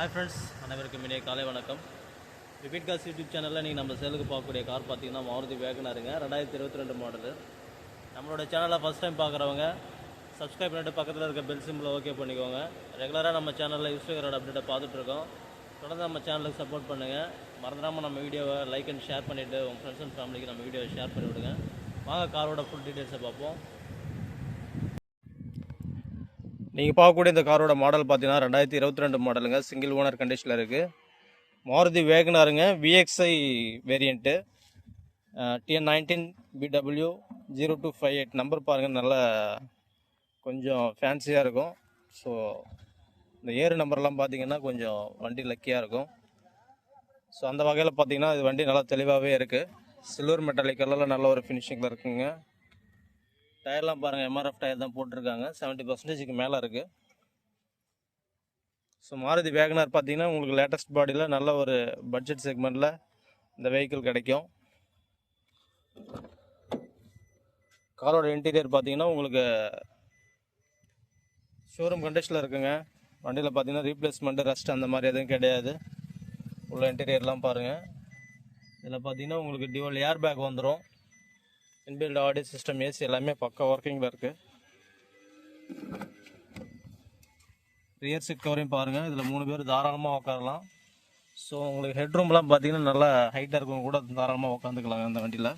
Hi friends அனைவருக்கும் இனிய காலை வணக்கம். ரிபீட் காஸ் யூடியூப் சேனலில் நீங்கள் நம்ம சேலுக்கு பார்க்கக்கூடிய கார் பார்த்தீங்கன்னா மாருதி வேகனாருங்க. ரெண்டாயிரத்தி இருபத்தி ரெண்டு மாடலு நம்மளோட சேனலை ஃபஸ்ட் டைம் பார்க்குறவங்க சப்ஸ்கிரைப் பண்ணிட்டு பக்கத்தில் இருக்க பெல் சிம்பிளை ஓகே பண்ணிக்கோங்க. ரெகுலராக நம்ம சேனலில் இன்ஸ்டாகிராம் அப்டேட்டை பார்த்துட்ருக்கோம் தொடர்ந்து நம்ம சேனலுக்கு சப்போர்ட் பண்ணுங்கள் மறந்துடாமல் நம்ம வீடியோவை லைக் அண்ட் ஷேர் பண்ணிவிட்டு உங்கள் ஃப்ரெண்ட்ஸ் அண்ட் ஃபேமிலிக்கு நம்ம வீடியோவை ஷேர் பண்ணிவிடுங்க. வாங்க காரோட ஃபுல் டீட்டெயில்ஸை பார்ப்போம். நீங்கள் பார்க்கக்கூடிய இந்த காரோட மாடல் பார்த்தீங்கன்னா ரெண்டாயிரத்தி இருபத்தி ரெண்டு மாடலுங்க சிங்கிள் ஓனர் கண்டிஷனில் இருக்குது Maruti வேகனாருங்க. VXI variant TN nineteen BW zero two five eight number பாருங்கள் நல்லா கொஞ்சம் ஃபேன்சியாக இருக்கும். ஸோ இந்த ஏறு நம்பர்லாம் பார்த்தீங்கன்னா கொஞ்சம் வண்டி லக்கியாக இருக்கும். ஸோ அந்த வகையில் பார்த்தீங்கன்னா இது வண்டி நல்லா தெளிவாகவே இருக்குது சில்வர் மெட்டாலிக் கலரில் நல்ல ஒரு ஃபினிஷிங்கில் இருக்குங்க. டயர்லாம் பாருங்கள் எம்ஆர்எஃப் டயர் தான் போட்டிருக்காங்க. செவன்ட்டி பர்சன்டேஜுக்கு மேலே இருக்குது ஸோ மாருதி வேகனார் பார்த்தீங்கன்னா உங்களுக்கு லேட்டஸ்ட் பாடியில் நல்ல ஒரு பட்ஜெட் செக்மெண்ட்டில் இந்த வெஹிக்கிள் கிடைக்கும். காரோட இன்டீரியர் பார்த்தீங்கன்னா உங்களுக்கு ஷோரூம் கண்டிஷனில் இருக்குங்க. வண்டியில் பார்த்தீங்கன்னா ரீப்ளேஸ்மெண்ட்டு ரஸ்ட் அந்த மாதிரி எதுவும் கிடையாது. உள்ள இன்டீரியர்லாம் பாருங்கள் இதில் பார்த்தீங்கன்னா உங்களுக்கு டிவல் ஏர் பேக் வந்துடும் இன்பில்ட் ஆடியோ சிஸ்டம் ஏசி எல்லாமே பக்கா ஒர்க்கிங்கில் இருக்குது ரியர் சீட் கவரையும் பாருங்கள் இதில் மூணு பேர் தாராளமாக உட்காரலாம் ஸோ உங்களுக்கு ஹெட் ரூம்லாம் பார்த்தீங்கன்னா நல்லா ஹைட்டாக இருக்கும் கூட தாராளமாக உட்காந்துக்கலாம் அந்த வண்டியில்.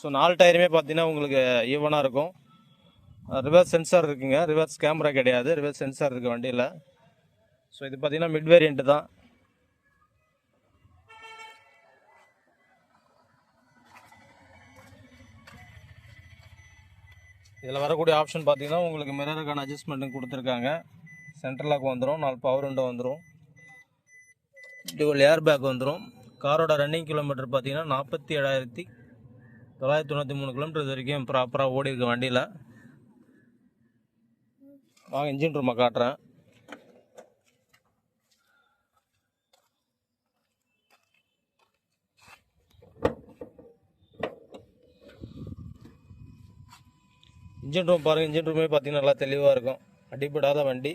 ஸோ நாலு டயருமே பார்த்தீங்கன்னா உங்களுக்கு ஈவனாக இருக்கும். ரிவர்ஸ் சென்சார் இருக்குங்க. ரிவர்ஸ் கேமரா கிடையாது. ரிவர்ஸ் சென்சார் இருக்குது வண்டியில். ஸோ இது பார்த்தீங்கன்னா மிட் வேரியண்ட்டு தான். இதில் வரக்கூடிய ஆப்ஷன் பார்த்தீங்கன்னா உங்களுக்கு மிரருக்கான அட்ஜஸ்ட்மெண்ட்டும் கொடுத்துருக்காங்க. சென்ட்ரல் லாக் வந்துடும் நாலு பவர் விண்டோ வந்துடும் டியூவல் ஏர் பேக் வந்துடும் காரோட ரன்னிங் கிலோமீட்டர் பார்த்திங்கன்னா நாற்பத்தி ஏழாயிரத்தி தொள்ளாயிரத்தி தொண்ணூற்றி மூணு கிலோமீட்டர் வரைக்கும் ப்ராப்பராக ஓடி இருக்க வண்டியில். வாங்க இன்ஜின் ரூமை காட்டுறேன். இன்ஜின் ரூம் பாருங்கள் இன்ஜின் ரூமே பார்த்தீங்கன்னா நல்லா தெளிவாக இருக்கும். அடிபடாத வண்டி.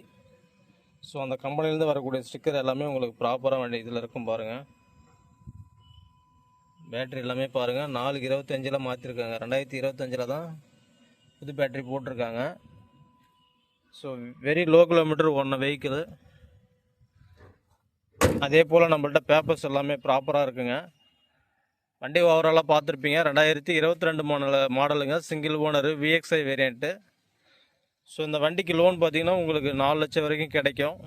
ஸோ அந்த கம்பெனிலேருந்து வரக்கூடிய ஸ்டிக்கர் எல்லாமே உங்களுக்கு ப்ராப்பராக வண்டி இதில் இருக்கும் பாருங்கள் பேட்ரி எல்லாமே பாருங்கள் நாலுக்கு இருபத்தஞ்சில் மாற்றிருக்காங்க ரெண்டாயிரத்தி இருபத்தஞ்சில் தான் புது பேட்ரி போட்டிருக்காங்க. ஸோ வெரி லோ கிலோமீட்டர் ஒன்று வெஹிக்கிள் அதே போல் நம்மள்ட்ட பேப்பர்ஸ் எல்லாமே ப்ராப்பராக இருக்குங்க. வண்டி ஓவராலாக பார்த்துருப்பீங்க. ரெண்டாயிரத்தி இருபத்தி ரெண்டு மாடல் மாடலுங்க single owner VXI variant so இந்த வண்டிக்கு லோன் பார்த்தீங்கன்னா உங்களுக்கு நாலு லட்சம் வரைக்கும் கிடைக்கும்.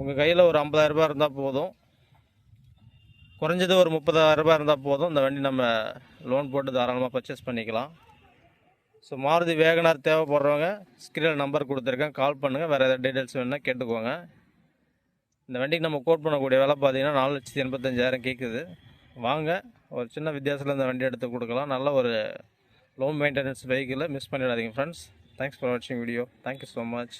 உங்கள் கையில் ஒரு ஐம்பதாயிரரூபா இருந்தால் போதும். குறைஞ்சது ஒரு முப்பதாயிரரூபா இருந்தால் போதும். இந்த வண்டி நம்ம லோன் போட்டு தாராளமாக பர்ச்சேஸ் பண்ணிக்கலாம். ஸோ மாருதி வேகனார் தேவைப்படுறவங்க ஸ்க்ரீனில் நம்பர் கொடுத்துருக்கேன். கால் பண்ணுங்கள் வேறு எதாவது டீட்டெயில்ஸ் வேணுன்னா கேட்டுக்கோங்க. இந்த வண்டிக்கு நம்ம கோட் பண்ணக்கூடிய விலை பார்த்தீங்கன்னா நாலு லட்சத்தி எண்பத்தஞ்சாயிரம் கேட்குது வாங்க. ஒரு சின்ன வித்தியாசத்தில் இந்த வண்டி எடுத்து கொடுக்கலாம். நல்ல ஒரு லோ மெயின்டெனன்ஸ் வெஹிக்கிளை மிஸ் பண்ணிடாதீங்க ஃப்ரெண்ட்ஸ் தேங்க்ஸ் ஃபார் வாட்சிங் video thank you so much